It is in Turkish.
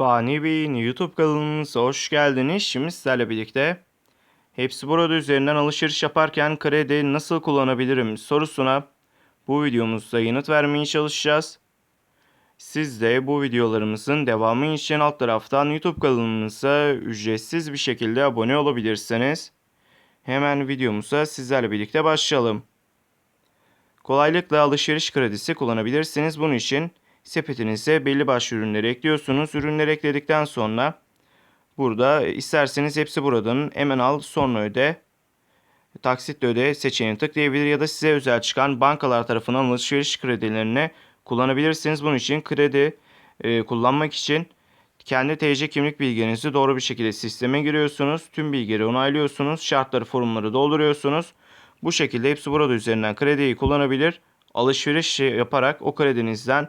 Fani Bey'in YouTube kanalımıza hoş geldiniz. Şimdi sizlerle birlikte hepsi burada üzerinden alışveriş yaparken kredi nasıl kullanabilirim sorusuna bu videomuzda yanıt vermeye çalışacağız. Siz de bu videolarımızın devamı için alt taraftan YouTube kanalımıza ücretsiz bir şekilde abone olabilirsiniz. Hemen videomuza sizlerle birlikte başlayalım. Kolaylıkla alışveriş kredisi kullanabilirsiniz. Bunun için sepetinize belli başlı ürünleri ekliyorsunuz. Ürünleri ekledikten sonra burada isterseniz hepsi buradan hemen al sonra öde taksitle öde seçeneğini tıklayabilir ya da size özel çıkan bankalar tarafından alışveriş kredilerini kullanabilirsiniz. Bunun için kredi e, kullanmak için kendi TC kimlik bilgilerinizi doğru bir şekilde sisteme giriyorsunuz. Tüm bilgileri onaylıyorsunuz. Şartları, forumları dolduruyorsunuz. Bu şekilde hepsi burada üzerinden krediyi kullanabilir. Alışveriş yaparak o kredinizden